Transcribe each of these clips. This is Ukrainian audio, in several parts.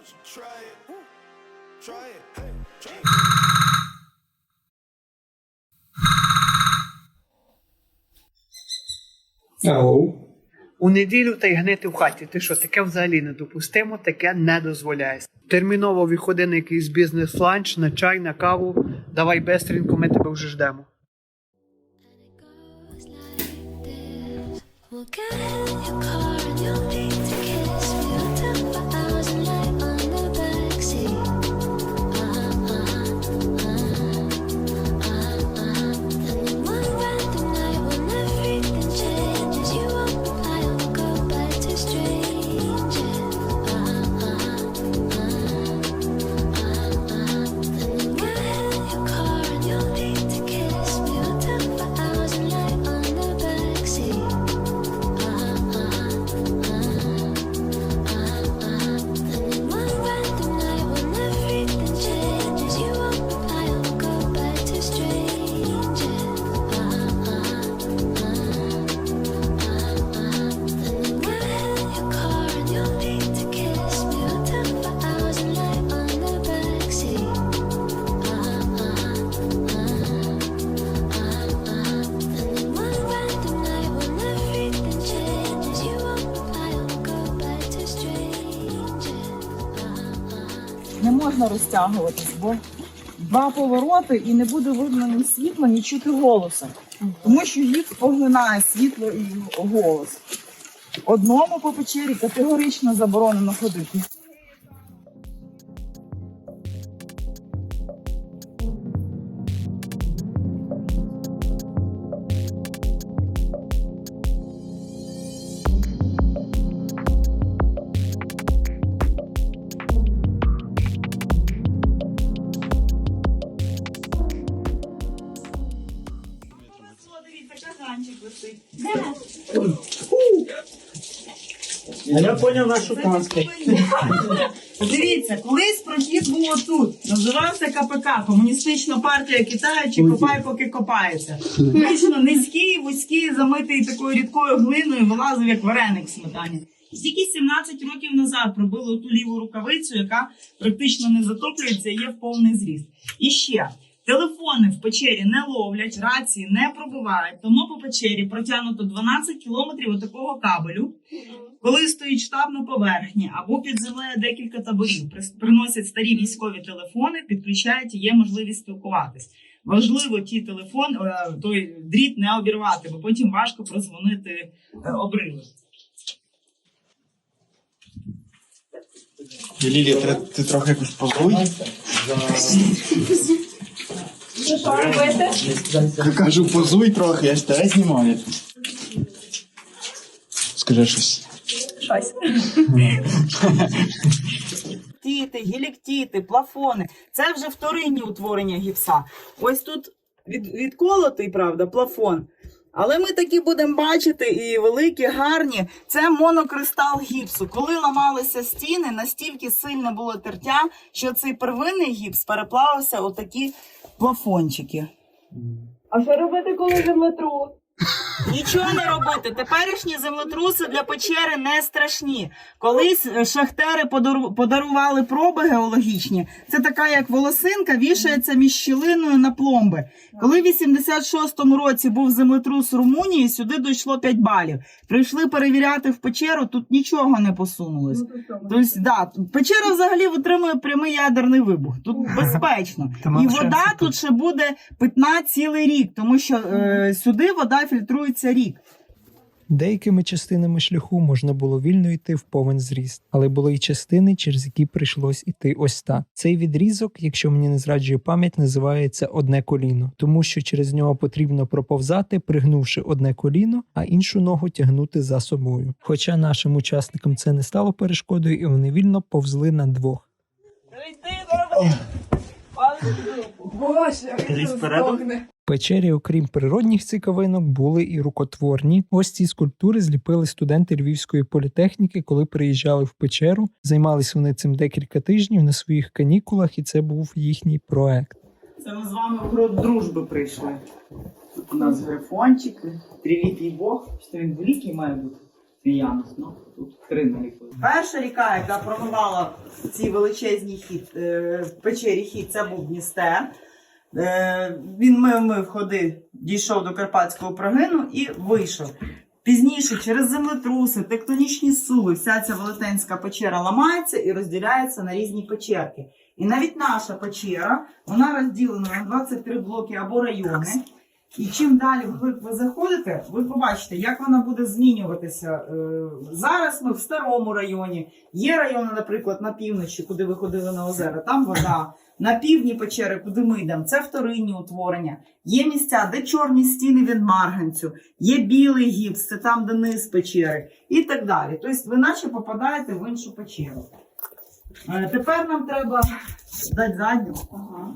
It. У неділю та й гнити в хаті. Ти що, таке взагалі недопустимо, таке не дозволяється. Терміново виходи на якийсь бізнес-ланч, на чай, на каву. Давай бестренько, ми тебе вже ждемо. We'll get in your car and you'll need можна розтягуватись, бо два повороти і не буде видно ні світла, ні чути голосу. Тому що їх поглинає світло і голос. Одному по печері категорично заборонено ходити. Я поняв нашу казку. Дивіться, колись прохід був отут. Називався КПК Комуністична партія Китаю чи копай, поки копається. Вічно низький, вузький, замитий такою рідкою глиною, вилазив як вареник в сметані. Тільки 17 років назад пробили ту ліву рукавицю, яка практично не затоплюється, і є в повний зріст. І ще телефони в печері не ловлять, рації не пробивають, тому по печері протягнуто 12 кілометрів отакого кабелю. Коли стоїть штаб на поверхні або під землею декілька таборів, приносять старі військові телефони, підключають і є можливість спілкуватись. Важливо ті телефон, е, той дріт не обірвати, бо потім важко прозвонити е, обриви. Лілія, ти, ти трохи якось позуй. Я кажу, позуй трохи, я ж тебе знімаю. Скажи щось. Тіти, гіліктіти, плафони це вже вторинні утворення гіпса. Ось тут від, відколотий, правда, плафон. Але ми такі будемо бачити і великі, гарні. Це монокристал гіпсу. Коли ламалися стіни, настільки сильне було тертя, що цей первинний гіпс переплавився у такі плафончики. А що робити, коли землетрус? Нічого не робити. Теперішні землетруси для печери не страшні. Колись е, шахтери подару- подарували проби геологічні. Це така, як волосинка, вішається між щілиною на пломби. Коли в 86-му році був землетрус Румунії, сюди дійшло 5 балів. Прийшли перевіряти в печеру, тут нічого не посунулось. Тобто, да, печера взагалі витримує прямий ядерний вибух. Тут безпечно. І вода тут ще буде питна цілий рік, тому що е, сюди вода фільтрується рік. Деякими частинами шляху можна було вільно йти в повен зріст, але були й частини, через які прийшлось іти ось так. Цей відрізок, якщо мені не зраджує пам'ять, називається одне коліно, тому що через нього потрібно проповзати, пригнувши одне коліно, а іншу ногу тягнути за собою. Хоча нашим учасникам це не стало перешкодою, і вони вільно повзли на двох. Боже, Лізь він здохне. В печері, окрім природних цікавинок, були і рукотворні. Ось ці скульптури зліпили студенти Львівської політехніки, коли приїжджали в печеру. Займалися вони цим декілька тижнів на своїх канікулах, і це був їхній проект. Це ми з вами грот дружби прийшли. Тут у нас грифончики, трилітий Бог, що він великий має бути. Янус, ну тут три наліпили. Перша ріка, яка промивала ці величезні хід, е, печері хід, це був Дністер. Е, він мив мив ходи, дійшов до Карпатського прогину і вийшов. Пізніше, через землетруси, тектонічні суви, вся ця велетенська печера ламається і розділяється на різні печерки. І навіть наша печера, вона розділена на 23 блоки або райони. І чим далі вглиб ви заходите, ви побачите, як вона буде змінюватися. Е, Зараз ми в старому районі. Є райони, наприклад, на півночі, куди ви ходили на озера, там вода. На півдні печери, куди ми йдемо, це вторинні утворення. Є місця, де чорні стіни від марганцю, є білий гіпс, це там, де низ печери, і так далі. Тобто ви наче попадаєте в іншу печеру. Е, Тепер нам треба дати задню,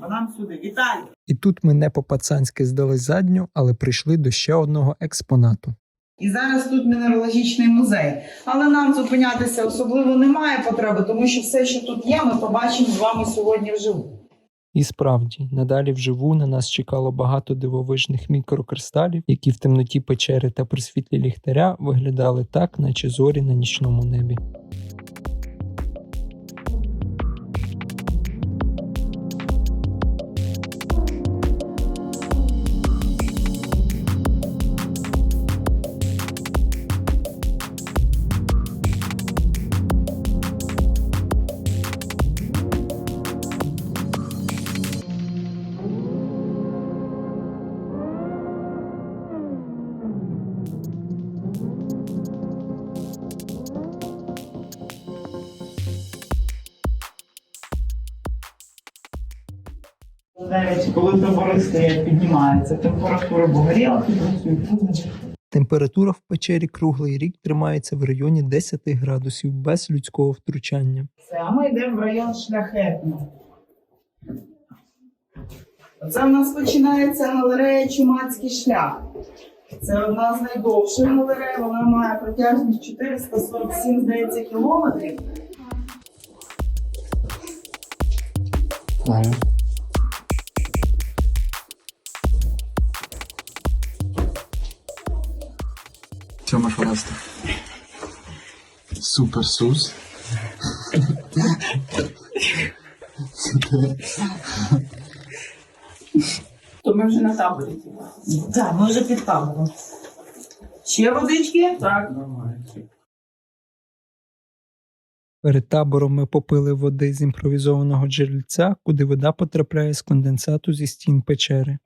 а нам сюди. Віталій! І тут ми не по-пацанськи здали задню, але прийшли до ще одного експонату. І зараз тут мінералогічний музей. Але нам зупинятися особливо немає потреби, тому що все, що тут є, ми побачимо з вами сьогодні вживу. І справді, надалі вживу на нас чекало багато дивовижних мікрокристалів, які в темноті печери та при світлі ліхтаря виглядали так, наче зорі на нічному небі. Товариство піднімається, температура бугоріла, працює. Температура в печері круглий рік тримається в районі 10 градусів без людського втручання. Все, а ми йдемо в район шляхетний. Оце в нас починається галерея Чумацький шлях. Це одна з найдовших галерей, вона має протяжність 447, здається, кілометрів. Знаю. Сьома шоста. Супер сус. То ми вже на таборі. Так, ми вже під табором. Ще водички? Так. Перед табором ми попили води з імпровізованого джерельця, куди вода потрапляє з конденсату зі стін печери.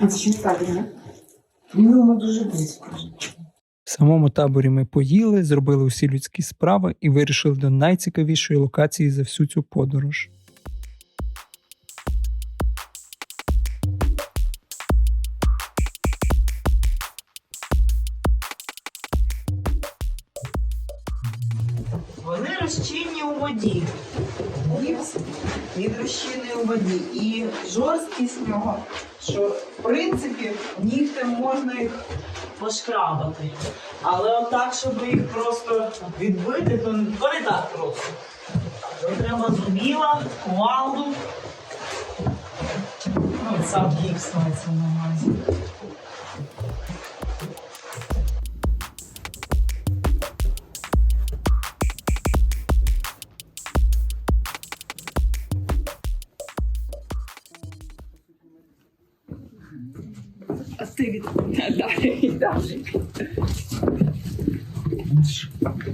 А це ще таборі, не? Ну, ми дуже близько. В самому таборі ми поїли, зробили усі людські справи і вирішили до найцікавішої локації за всю цю подорож. Можна їх пошкрабати. Але отак, щоб їх просто відбити, то, не так просто. То треба зубіла, кувалду. Ну, сам гіпс мається на увазі.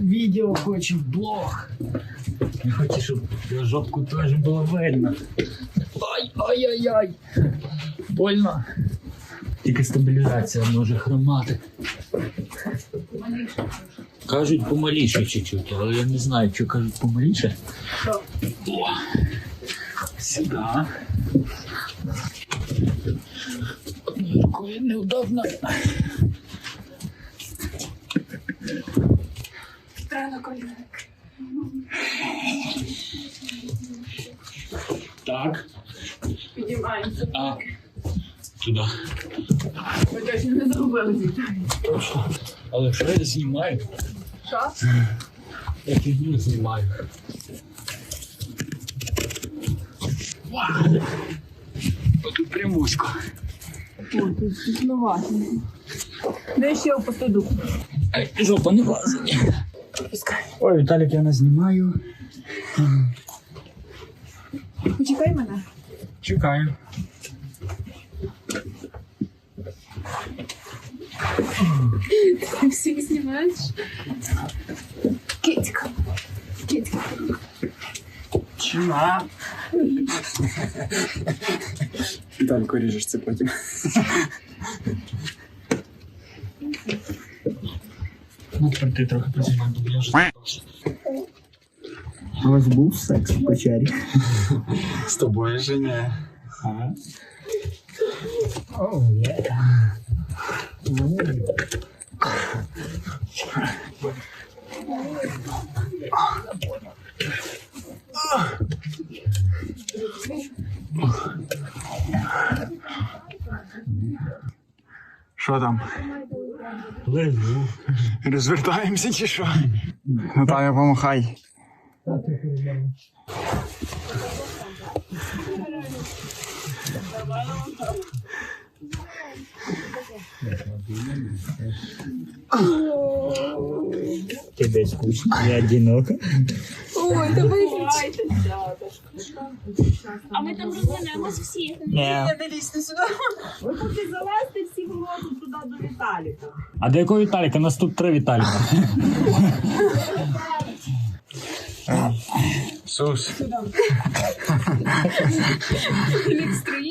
Відео хочу, блог. Я хочу, щоб жопку теж було видно. Ай, ай-яй-яй. Больно. Тільки стабілізація може хромати. Кажуть помаліше чуть-чуть, але я не знаю, що кажуть помаліше. О, сюди. Рукою неудобно. Так. Підіймаємося. А, туди. Ми точно не зробили. Точно. Але що я знімаю? Що? Я фігню знімаю. Вау! Отут прямусько. О, тут тісновато. Де ще в посуду? Жопа не влазить. Ой, Віталік, я нас знімаю. Почекай мене. Чекаю. Всіх знімаєш? Китька. Китька. Чина. Віталько, ріжеш це потім. Ну, тепер ти трохи працюєш, бо я ж У вас був секс в печері? З тобою же ні. Ага. Оу, є. Що там? Лежу. Розвертаємося чи що? Наталя, помахай. Тебе скучно, я одинок. Ой, давай. А ми там розглянемось всі. Не лізьте сюди. Ви поки залазьте всі голову туди до Віталіка. А до якого Віталіка? Нас тут три Віталіка. Сус.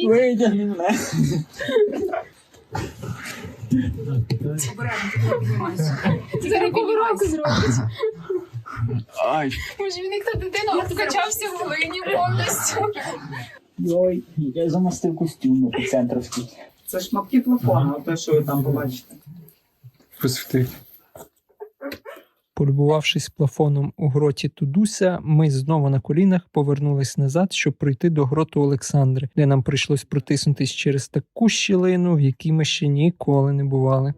Витягни мене. Зараз року зробить. Ай. Може він як та дитина обкачався в глині повністю. Ой, я замастив костюм епіцентровський. Це шматки плафону, те, що ви там побачите. Посвіти. Полюбувавшись плафоном у гроті Тудуся, ми знову на колінах повернулись назад, щоб пройти до гроту Олександри, де нам прийшлось протиснутись через таку щілину, в якій ми ще ніколи не бували.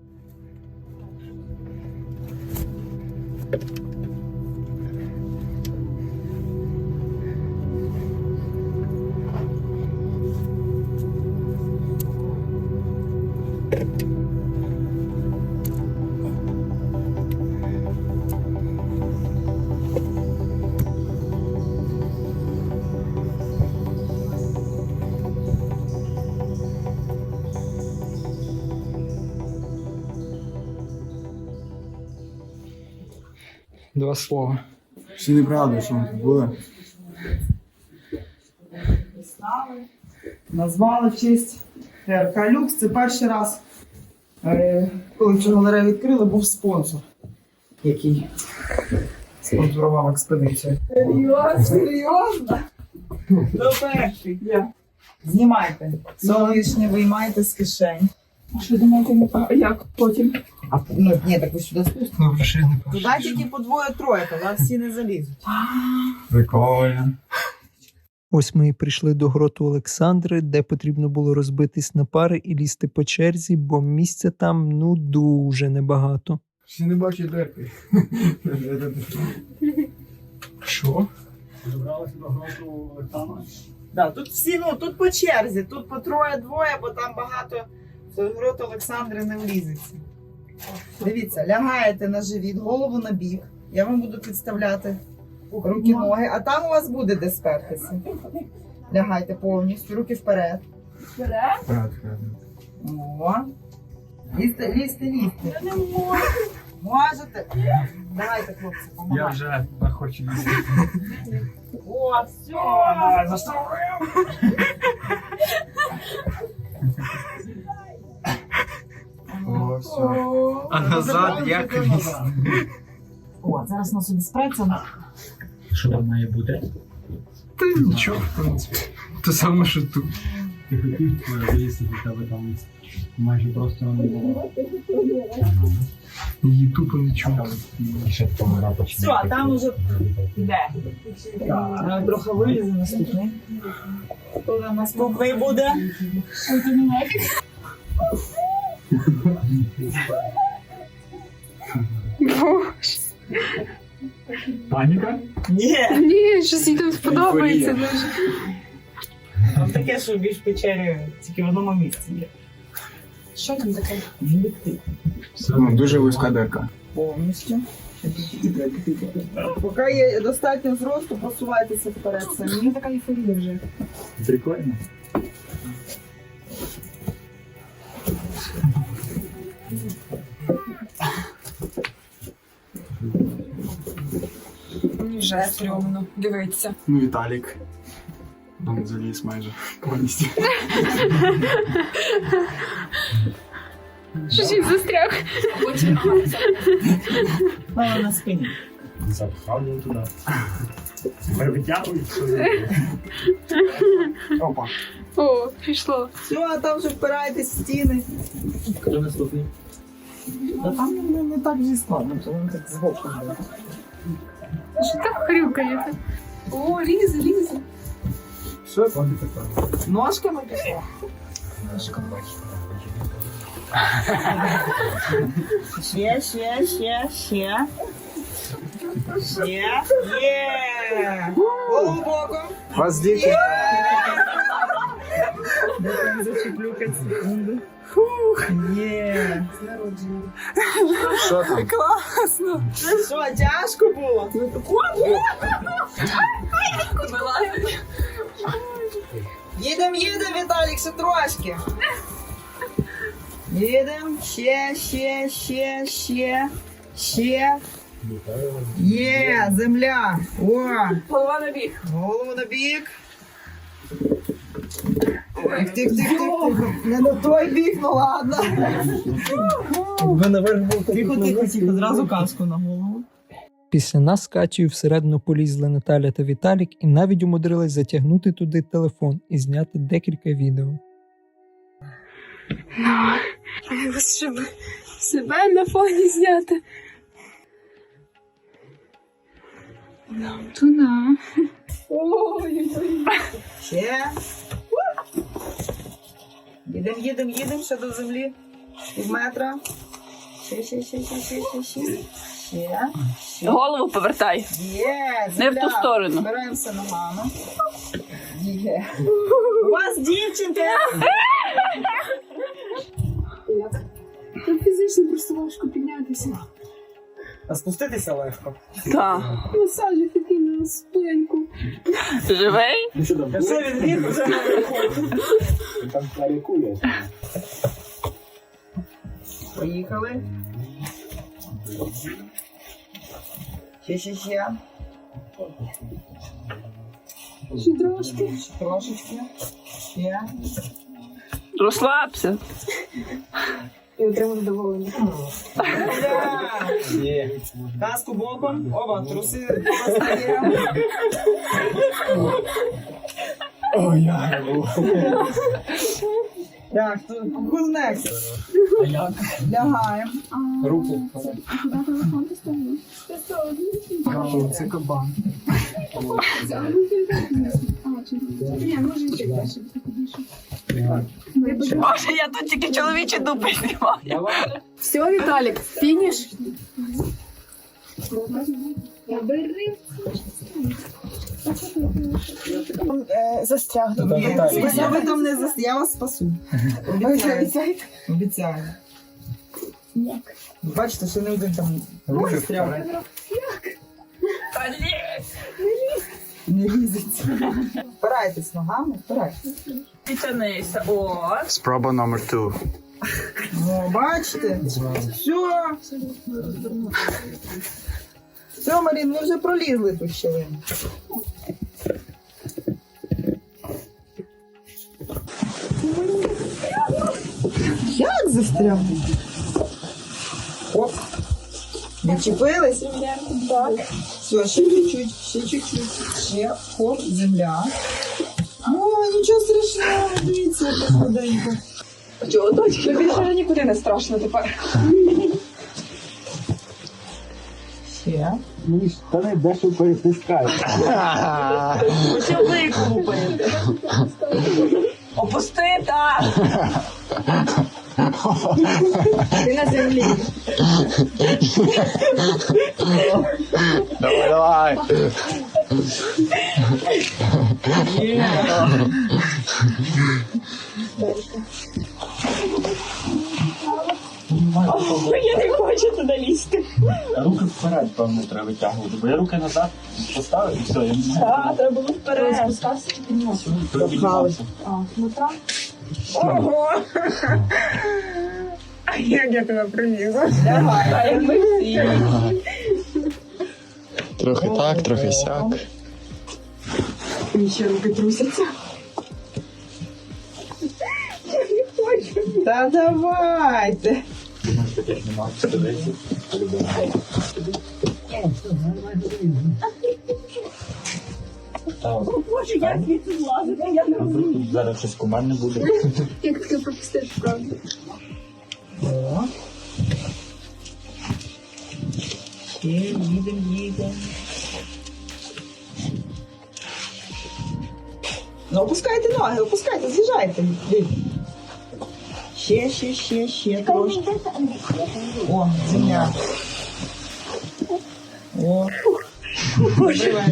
Два слова. Всі неправда, що ми тут були. Назвали в честь РК Люкс. Це перший раз, е, коли цю галерею відкрили, був спонсор, який спонсорував експедицію. Серйозно? Серйозно? До перший. Я. Знімайте. Все лишнє виймайте з кишень. А що думаєте, а як потім? А, ну, ні, так ви сюди спустите. Ну, вже не Туди тільки по двоє-троє, тоді всі не залізуть. Прикольно. Ось ми і прийшли до гроту Олександри, де потрібно було розбитись на пари і лізти по черзі, бо місця там ну дуже небагато. Всі не бачать дверки. Що? Да, тут всі, ну тут по черзі, тут по троє-двоє, бо там багато в грот Олександри не влізеться. Дивіться, лягаєте на живіт, голову на бік. Я вам буду підставляти руки, ноги, а там у вас буде де спертися. Лягайте повністю, руки вперед. Брат, О. Лізьте, лізьте, лізьте. Я не можу. Можете? Давайте, хлопці, Я помагайте. вже хочу їсти. О, все. О. А назад як лізти? О, зараз на собі спреться. Що там має бути? Та нічого, в принципі. Те саме, що тут. Ти хотів виїсти до тебе там майже просто не було. Її тупо. Ще помира. Все, а там уже йде. Е, Трохи вилізе наступний. Хто там наступний буде? Паніка? Ні. Ні, щось їй там сподобається дуже. Там таке, що більш печері тільки в одному місці є. Що там таке? Ну, дуже вузька дирка. Повністю. Поки є достатньо зросту, просувайтеся вперед самі. Така ейфорія вже. Прикольно. Мені вже стрьомно. Дивиться. Ну, Віталік. Там заліз майже повністю. Щось він застряг. Мама на спині. Запхав його туди. Тепер. Опа. О, пішло. Все, а там вже впираєтесь в стіни. Хто наступний? Та там не, не так вже складно, то воно так збоку. Що так хрюкаєте? О, лізе, лізе. Що там тепер? Ножками пішло. Ще, ще, ще, ще. Ще. Є! Голову боком. Вас дівчинка. Зачеплю 5 секунди. Фух. Є. Що там? Класно. Що, тяжко було? Їдем, їдем, Віталік, ще трошки. Їдем, ще, ще, ще, ще, ще. Є, земля. О, Голова на бік. голову на бік. Не на той бік, ну ладно. Ви наверх був Тихо, тихо, тихо, зразу каску на голову. Після нас з Катєю всередину полізли Наталя та Віталік і навіть умудрились затягнути туди телефон і зняти декілька відео. Щоб себе на фоні зняти. Нам туди. Ой, ой. Ще. Їдем, їдем, їдем ще до землі. Пів метра. Ще, ще, ще, ще, ще, ще, ще. Ще. Ще. Голову повертай. Є, Не в ту сторону. Збираємося ногами. Є. У вас дівчинка. Тут фізично просто важко піднятися. А спуститися легко. Так. Масажі спинку. Живий? Ну що там? Що він він вже Там парікує. Поїхали. Ще, ще, ще. Ще трошки. Трошечки. Ще. Розслабся. І отримав задоволення. Є. Каску боком. Оба, труси. Ой, я. Так, то who's next? Лягаємо. Руку. Поставив? Це кабан. Ні, може ще краще. Боже, я тут тільки чоловічі дупи знімаю. Все, Віталік, фініш. Застряг. Там Віталій. Я ви там не зас... Я вас спасу. Обіцяю. Обіцяю. Бачите, що не один там Руки застряг. Та ні. Не лізеться. Впирайтесь ногами, впирайтесь. Підтянися. О. Спроба номер 2. О, бачите? Все. Все, Марін, ми вже пролізли ту щелину. Як застряг? Оп. Відчепились? Так. Все, ще чуть-чуть, ще чуть-чуть. Ще, хоп, земля. Нічого страшного, дивіться, худенько. Чого, дочки? Більше нікуди не страшно тепер. Ще. Мені штани дещо перетискають. Ще виклупаєте. Опусти, так. Ти на землі. Давай, давай. Я не хочу туди лізти. Руки вперед, певно, треба витягувати, бо я руки назад поставив і все, я не знаю. Так, треба було вперед. Спускався чи ну так. Ого! А як я тебе привізу? Давай, а як ми всі. Трохи так, трохи сяк. Ще руки трусяться. Я не хочу. Та давайте. Так, Боже, як звідси злазити, я не тут зараз щось кумарне буде. Як таке пропустити, правда? Ще їдем, їдем. Ну, опускайте ноги, опускайте, з'їжджайте. Дивіться. Ще, ще, ще, ще трошки. О, земля. О. Добрий вечір.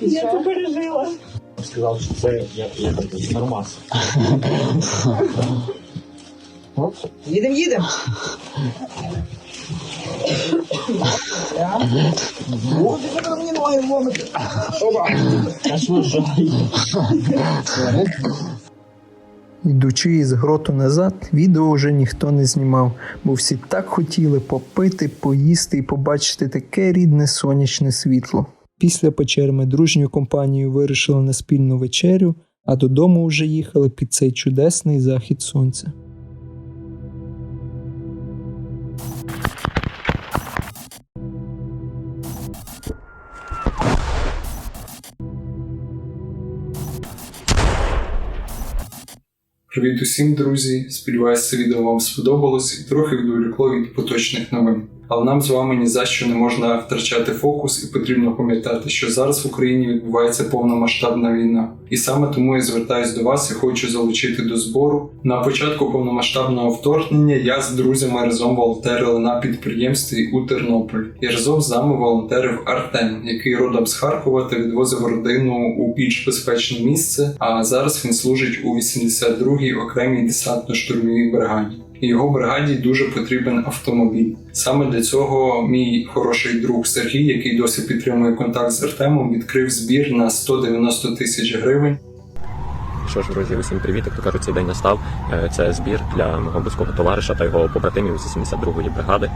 Я це пережила. Сказав, що це як я кажу, нормас. Їдем, їдем. Так. О, мені ноги ломите. Опа. Аж вважаю. Йдучи із гроту назад, відео вже ніхто не знімав, бо всі так хотіли попити, поїсти і побачити таке рідне сонячне світло. Після печери ми дружньою компанією вирішили на спільну вечерю, а додому вже їхали під цей чудесний захід сонця. Привіт усім, друзі! Сподіваюся, це відео вам сподобалось і трохи відволікло від поточних новин. Але нам з вами ні за що не можна втрачати фокус, і потрібно пам'ятати, що зараз в Україні відбувається повномасштабна війна. І саме тому я звертаюсь до вас і хочу залучити до збору. На початку повномасштабного вторгнення я з друзями разом волонтерили на підприємстві у Тернополі. І разом з нами волонтерив Артем, який родом з Харкова та відвозив родину у більш безпечне місце. А зараз він служить у 82-й окремій десантно-штурмовій бригаді. І його бригаді дуже потрібен автомобіль. Саме для цього мій хороший друг Сергій, який досі підтримує контакт з Артемом, відкрив збір на 190 тисяч гривень. Що ж, друзі, усім привіт. Як то кажуть, цей день настав. Е, Це збір для мого близького товариша та його побратимів з 82-ї бригади.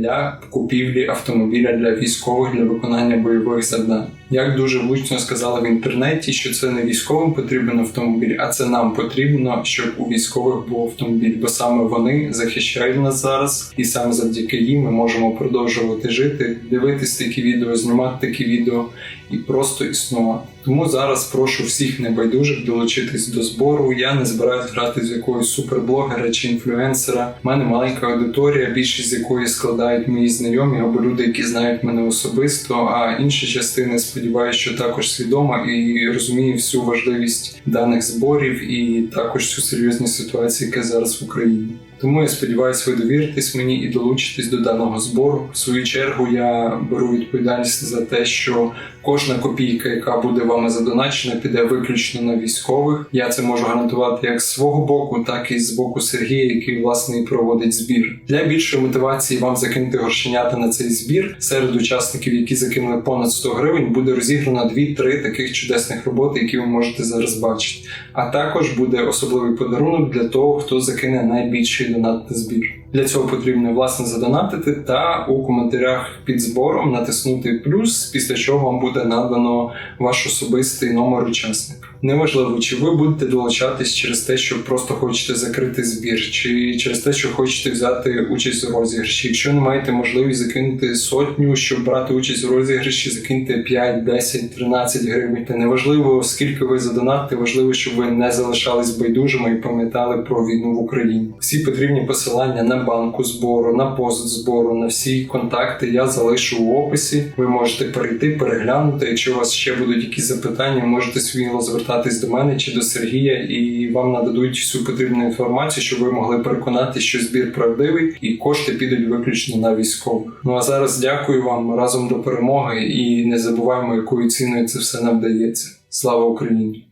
Для купівлі автомобіля для військових для виконання бойових завдань. Як дуже влучно сказали в інтернеті, що це не військовим потрібен автомобіль, а це нам потрібно, щоб у військових був автомобіль, бо саме вони захищають нас зараз, і саме завдяки їм ми можемо продовжувати жити, дивитись такі відео, знімати такі відео і просто існувати. Тому зараз прошу всіх небайдужих долучитись до збору. Я не збираюсь грати з якогось суперблогера чи інфлюенсера. У мене маленька аудиторія, більшість з якої складають мої знайомі або люди, які знають мене особисто. А інші частини сподіваюся, що також свідома і розуміє всю важливість даних зборів і також всю серйозність ситуації, яка зараз в Україні. Тому я сподіваюся, ви довіритесь мені і долучитесь до даного збору. В свою чергу я беру відповідальність за те, що кожна копійка, яка буде вами задоначена, піде виключно на військових. Я це можу гарантувати як з свого боку, так і з боку Сергія, який власне і проводить збір. Для більшої мотивації вам закинути грошенята на цей збір. Серед учасників, які закинули понад 100 гривень, буде розіграно 2-3 таких чудесних роботи, які ви можете зараз бачити. А також буде особливий подарунок для того, хто закине найбільший донат на збір. Для цього потрібно власне задонатити та у коментарях під збором натиснути плюс, після чого вам буде надано ваш особистий номер учасника. Неважливо, чи ви будете долучатись через те, що просто хочете закрити збір, чи через те, що хочете взяти участь у розіграші. Якщо не маєте можливість закинути сотню, щоб брати участь у розіграші, закиньте 5, 10, 13 гривень. Та неважливо, скільки ви задонатите, важливо, щоб ви не залишались байдужими і пам'ятали про війну в Україні. Всі потрібні посилання на банку збору, на пост збору, на всі контакти я залишу в описі. Ви можете перейти, переглянути. Якщо у вас ще будуть якісь запитання, можете сміло звертатись до мене чи до Сергія, і вам нададуть всю потрібну інформацію, щоб ви могли переконати, що збір правдивий і кошти підуть виключно на військових. Ну а зараз дякую вам разом до перемоги і не забуваємо, якою ціною це все нам вдається. Слава Україні!